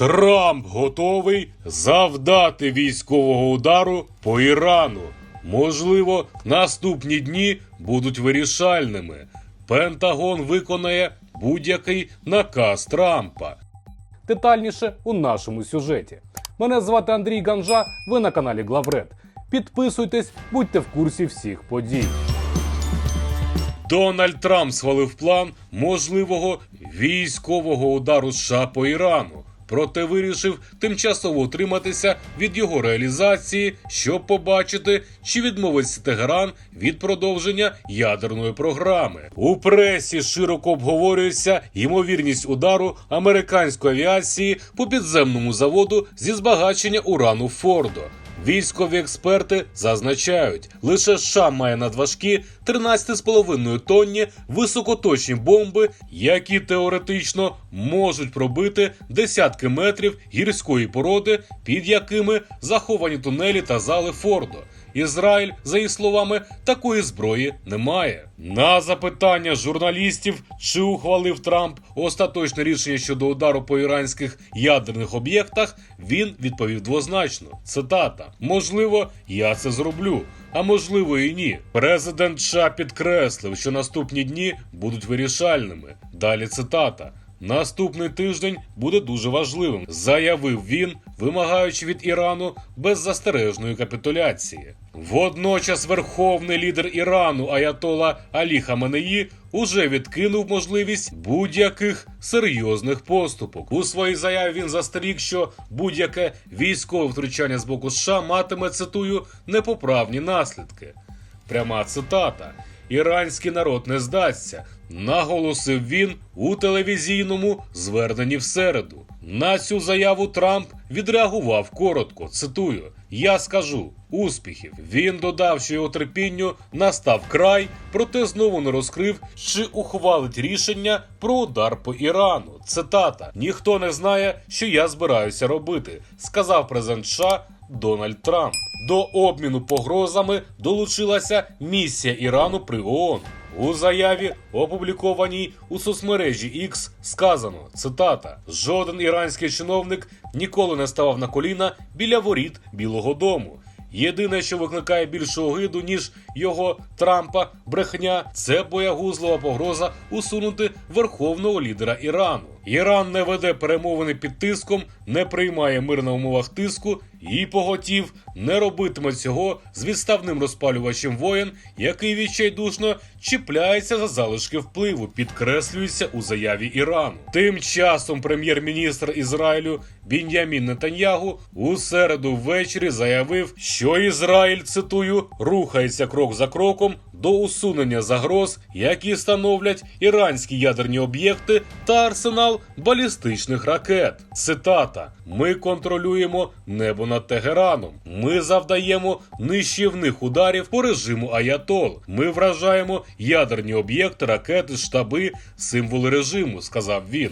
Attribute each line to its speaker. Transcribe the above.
Speaker 1: Трамп готовий завдати військового удару по Ірану. Можливо, наступні дні будуть вирішальними. Пентагон виконає будь-який наказ Трампа.
Speaker 2: Детальніше у нашому сюжеті. Мене звати Андрій Ганжа. Ви на каналі Главред. Підписуйтесь, будьте в курсі всіх подій.
Speaker 1: Дональд Трамп схвалив план можливого військового удару США по Ірану. Проте вирішив тимчасово утриматися від його реалізації, щоб побачити, чи відмовиться Тегеран від продовження ядерної програми. У пресі широко обговорюється ймовірність удару американської авіації по підземному заводу зі збагачення урану Фордо. Військові експерти зазначають, лише США має надважкі 13,5 тонні високоточні бомби, які теоретично можуть пробити десятки метрів гірської породи, під якими заховані тунелі та зали Фордо. Ізраїль, за її словами, такої зброї не має. На запитання журналістів, чи ухвалив Трамп остаточне рішення щодо удару по іранських ядерних об'єктах, він відповів двозначно. Цитата: можливо, я це зроблю. А можливо і ні. Президент США підкреслив, що наступні дні будуть вирішальними. Далі цитата. Наступний тиждень буде дуже важливим, заявив він, вимагаючи від Ірану беззастережної капітуляції. Водночас верховний лідер Ірану Аятола Алі Хаменеї уже відкинув можливість будь-яких серйозних поступок. У своїй заяві він застеріг, що будь-яке військове втручання з боку США матиме цитую непоправні наслідки. Пряма цитата. Іранський народ не здасться, наголосив він у телевізійному зверненні в середу. На цю заяву Трамп відреагував коротко. Цитую: Я скажу успіхів. Він додав, що його терпінню настав край, проте знову не розкрив, чи ухвалить рішення про удар по Ірану. Цитата: Ніхто не знає, що я збираюся робити, сказав президент США Дональд Трамп. До обміну погрозами долучилася місія Ірану при ООН. У заяві, опублікованій у соцмережі X, сказано цитата: жоден іранський чиновник ніколи не ставав на коліна біля воріт Білого Дому. Єдине, що викликає більшу огиду, ніж його Трампа брехня, це боягузлива погроза усунути верховного лідера Ірану. Іран не веде перемовини під тиском, не приймає мир на умовах тиску і поготів не робитиме цього з відставним розпалювачем воєн, який відчайдушно чіпляється за залишки впливу, підкреслюється у заяві Ірану. Тим часом прем'єр-міністр Ізраїлю Бін'ямін Нетаньягу у середу ввечері заявив, що Ізраїль цитую рухається крок за кроком до усунення загроз, які становлять іранські ядерні об'єкти та арсенал балістичних ракет. Цитата: Ми контролюємо небо над Тегераном. Ми завдаємо нищівних ударів по режиму Аятол. Ми вражаємо ядерні об'єкти, ракети, штаби, символи режиму, сказав він.